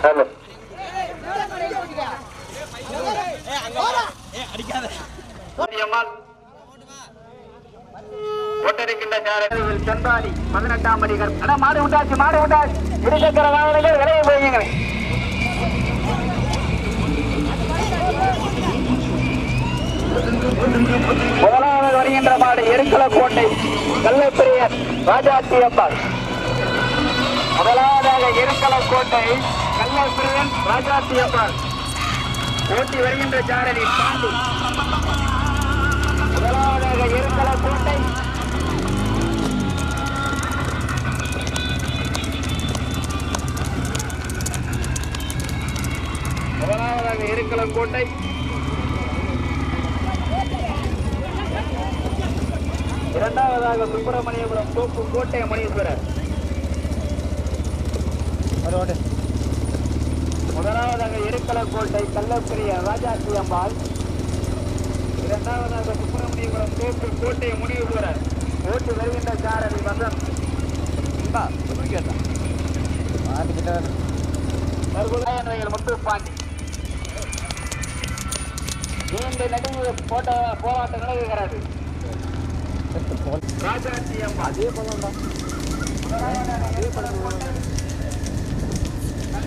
Hello அம்மாள் கொண்டிருக்கின்ற சாரதியில் பதினெட்டாம் படிகள் ஆனா மாடு விட்டாச்சு மாடு விட்டாச்சு இருசக்கர வாகனங்கள் விலையை போய்ங்க முதலாவது வருகின்ற மாடு எருக்கலக்கோட்டை கல்லைப்பிரியன் ராஜாத்தி அம்பாள். முதலாவதாக எருக்கலக்கோட்டை கல்லைப்பிரியன் ராஜாத்தி அம்பாள் ஓட்டி வருகின்ற ஜாரதி பாண்டி. முதலாவதாக இருக்கல கோட்டை. முதலாவதாக எருக்கலக்கோட்டை இரண்டாவதாக சுப்பிரமணியபுரம் தோப்பு கோட்டை மணீஸ்வரர் அதோடு முதலாவதாக எருக்கலக்கோட்டை கள்ளப்பிரிய ராஜாத்தி அம்பாள். இரண்டாவதாக சுப்பிரமணியபுரம் தோப்பு கோட்டை முனீஸ்வரர் ஓட்டு வருகின்ற சாரதி வசந்த் தற்போதைய முத்து பாண்டி நீண்ட நடுவு போட்ட போராட்டம் நடக்கிறது ராஜாத்தி அம்மா அதே படம் தான் அதே படம் ராஜாத்தி அம்மா முத்துப்பாண்டி தற்போது ஏழாவது சுப்பிரமணியபுரம்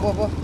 不不。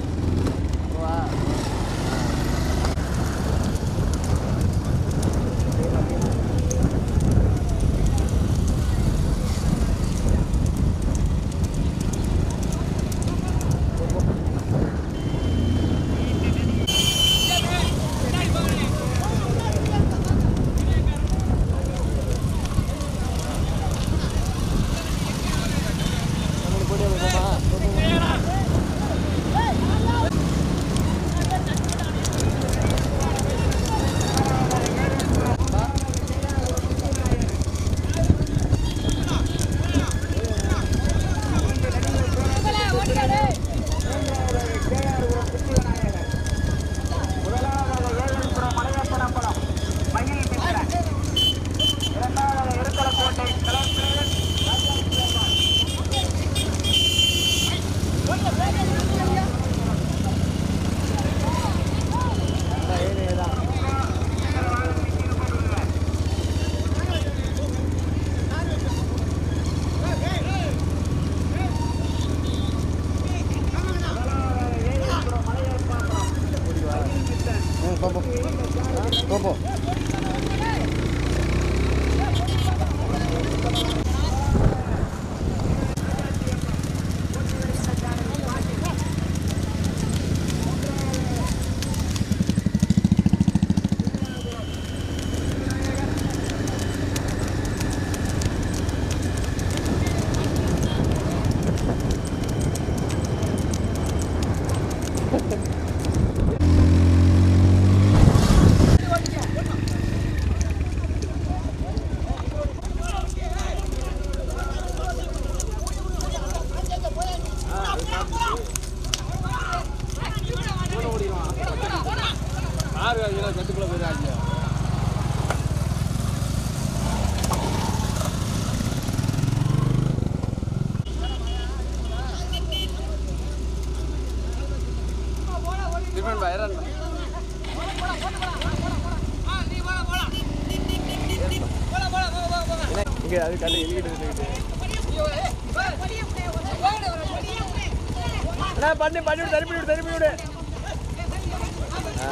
好好 போ போ இங்கே அது கல்லு எலிக்கிட்டு பண்ணி பண்ணி விடு விடு விடு ஆ.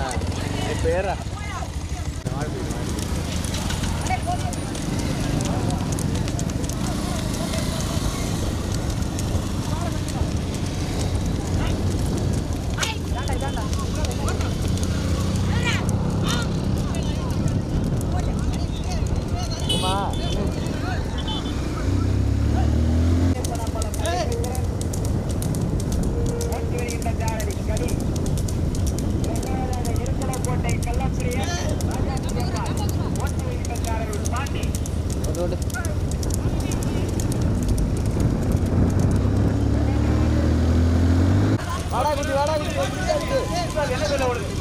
பேரா ஓட்டி வருகின்ற சாரதி கடி இரண்டாவதாக இருக்கலக்கோட்டை கள்ளப்பிரியன் ராஜாஜி அம்பாள். ஓட்டி வருகின்ற சாரதி பாண்டி அதோட வாடா குட்டி வாடா குட்டி குட்டி குட்டி என்ன சொல்ல வருது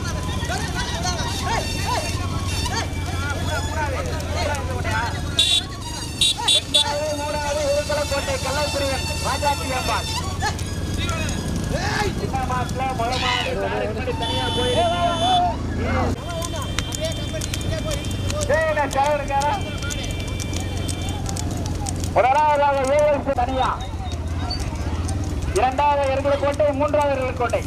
இரண்டாவது மூணாவது இருக்கலக்கோட்டை கள்ளப்பிரியன் ராஜாஜி அம்பாள் சின்ன மாட்டுல முத மாடு காரை முன்னாடி தனியா சேவலுக்காரா? முதலாவதாக ஏஎல்சி தனியா இரண்டாவது எருக்கலக்கோட்டை மூன்றாவது எருக்கலக்கோட்டை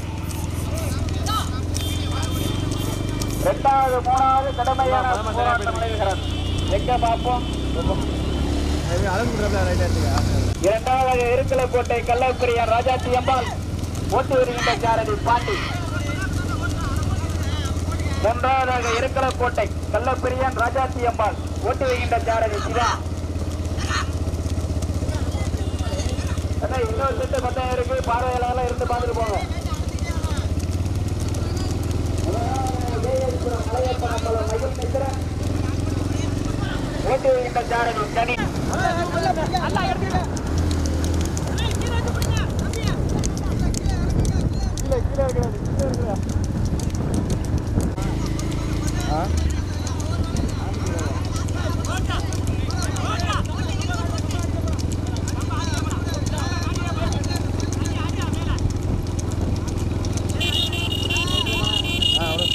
இரண்டாவது மூணாவது கடுமையான போராட்டம் நடைபெறுகிறது எங்க பார்ப்போம் இரண்டாவது எருக்கலக்கோட்டை கள்ளப்பிரியன் ராஜாத்தி அம்பாள். ஓட்டி வருகின்ற சாரதி பாண்டி. மூன்றாவதாக எருக்கலக்கோட்டை கள்ளப்பிரியன் ராஜாத்தி அம்பாள். ஓட்டு வருகின்ற சாரதி சிவா. இன்னொரு செட்டு பத்தாயிரம் இருக்கு. பார்வையாளர்கள் இருந்து பார்த்து போங்க ஓட்டி வருகின்ற சாரதி தனி கீழே கீழே இருக்கிறது கீழே இருக்கிறா ஆ ஆ அவ்வளோ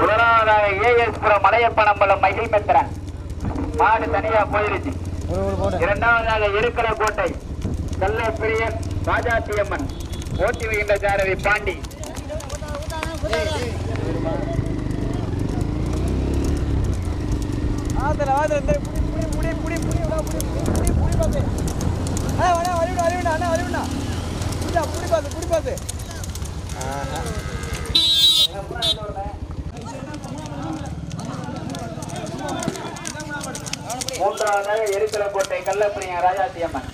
முதலாவதாக ஏஎஸ் புரம் மலையப்பனம்பலம் மகிழ் மெத்திரன் மாடு தனியா போயிருச்சு. ஒரு ஒரு போடு இரண்டாவதாக இருக்கிற கோட்டை கள்ளப்பிரியன் ராஜாத்தியம்மன் ஓட்டி வருகின்ற சாரதி பாண்டி. ஆத்துல இந்த புடி புடி புடி புடி புடி புடி புடி புடி புடி பாத்து. அண்ணா அண்ணா வரி விடா புடிடா புடி பாத்து மூன்றாவதாக இருக்கிற கோட்டை கள்ளப்பிரியன் ராஜாத்தியம்மன்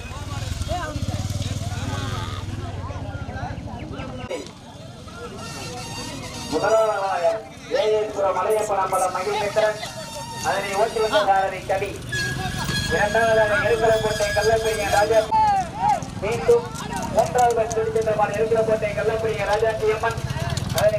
முதலாவதாக ஏஎஸ் புரம் மலையப்பனம்பலம் மகிழ் அதனை ஓட்டி வந்த சாரதி கடி இரண்டாவதாக இருக்கிற கோட்டை கள்ளப்பிரியன் ராஜா மீண்டும் மூன்றாவது இருக்கிற கோட்டை கள்ளப்பிரியன் ராஜாத்தியம்மன் அதனை